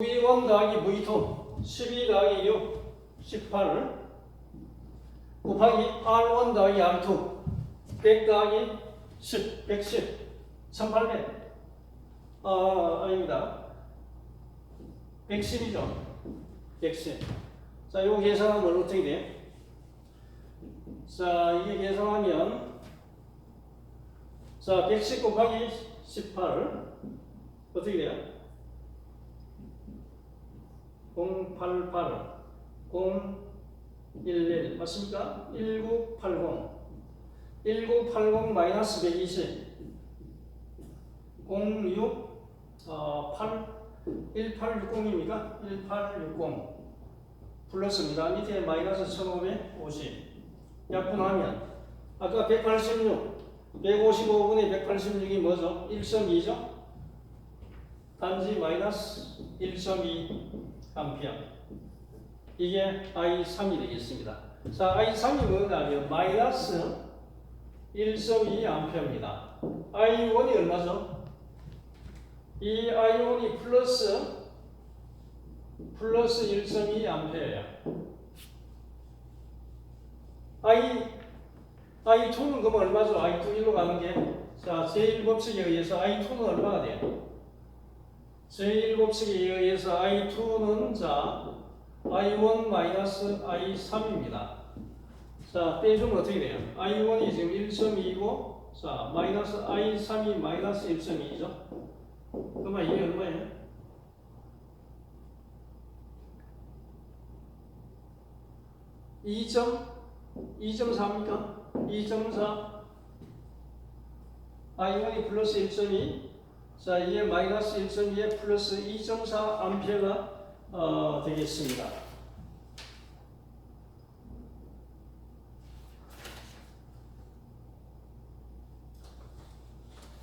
V1 더하기 V2 12 더하기 6 18 곱하기 R1 더하기 R2 100 더하기 10 110 1800 아 아닙니다 110이죠 110 자, 이거 계산하면 어떻게 돼? 자, 이게 계산하면 자, 110 곱하기 18 어떻게 돼요? 088 011 맞습니까? 1980 1980 마이너스 120 06 어, 8 1860입니까? 1860 플러스입니다. 밑에 마이너스 1550 약분하면 아까 186 155분의 186이 뭐죠? 1.2죠? 단지 마이너스 1.2 암페어 이게 I3이 되겠습니다. 자, I3이 뭐냐면 마이너스 1.2 암페어입니다. I1이 얼마죠? 이 I1이 플러스 플러스 1.2 암페어야. I I2는 그럼 얼마죠? I2 1로 가는 게 자, 제1법칙에 의해서 I2는 얼마가 돼요? 제1법칙에 의해서 I2는 자 I1 마이너스 I3입니다. 자, 빼주면 어떻게 돼요? I1이 지금 1.2고 자, 마이너스 I3이 마이너스 1.2죠? 그러면 이게 얼마예요? 2점 2.4입니까? 2.4 I1이 플러스 1.2 자, 이게 마이너스 1.2에 플러스 2.4 암페어가 어, 되겠습니다.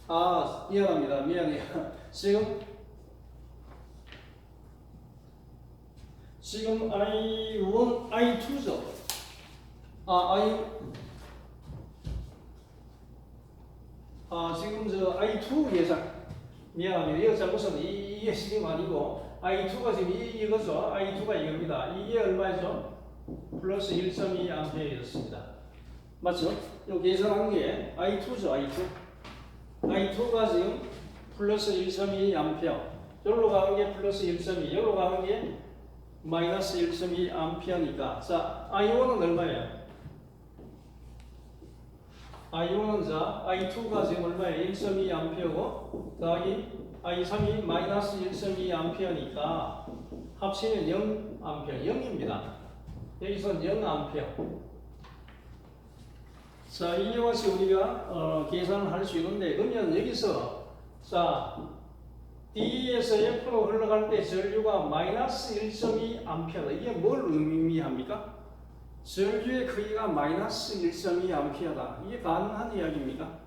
아, 미안합니다. 미안해요. 지금 지금 I1, I2죠. 아, I 아, 지금 저 I2 예상 미안합니다. 이거 잘못은 이, 이게 지금 아니고 I2가 지금 이, 이거죠. I2가 이겁니다. 이게 얼마죠? 플러스 1.2 암페어였습니다. 맞죠? 이 계산한 게 I2죠. I2. I2가 지금 플러스 1.2 암페어. 여기로 가는 게 플러스 1.2. 여기로 가는 게 마이너스 1.2 암페어니까. 자, I1은 얼마예요? I1은 자, I2가 지금 얼마예요? 1.2 암페어고 더하기 I3이 마이너스 1.2 암페어니까 합치면 0 암페어, 0입니다. 여기서 0 암페어. 자, 와서 우리가 어, 계산을 할 수 있는데 그러면 여기서 자, D에서 F로 흘러갈 때 전류가 마이너스 1.2 암페어다. 이게 뭘 의미합니까? 전류의 크기가 마이너스 1.2 암페어다. 이게 가능한 이야기입니까?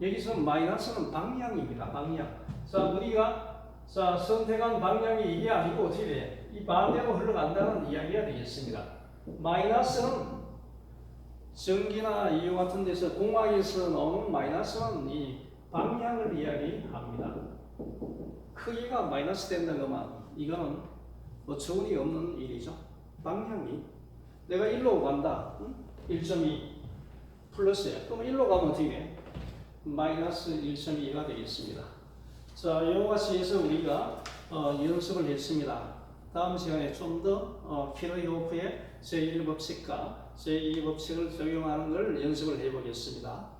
여기서 마이너스는 방향입니다. 방향. 자, 우리가 자 선택한 방향이 이게 아니고 어떻게 돼? 이 반대로 흘러간다는 이야기가 되겠습니다. 마이너스는 전기나 이와 같은 데서 공학에서 나오는 마이너스는 이 방향을 이야기합니다. 크기가 마이너스 된다는 것만 이거는 어처구니 없는 일이죠. 방향이 내가 1로 간다. 응? 1.2 플러스야. 그럼 1로 가면 어떻게 돼? 마이너스 1.2가 되겠습니다. 자, 이와 같이 해서 우리가 어, 연습을 했습니다. 다음 시간에 좀더 어, 키르호프의 제1법칙과 제2법칙을 적용하는 걸 연습을 해보겠습니다.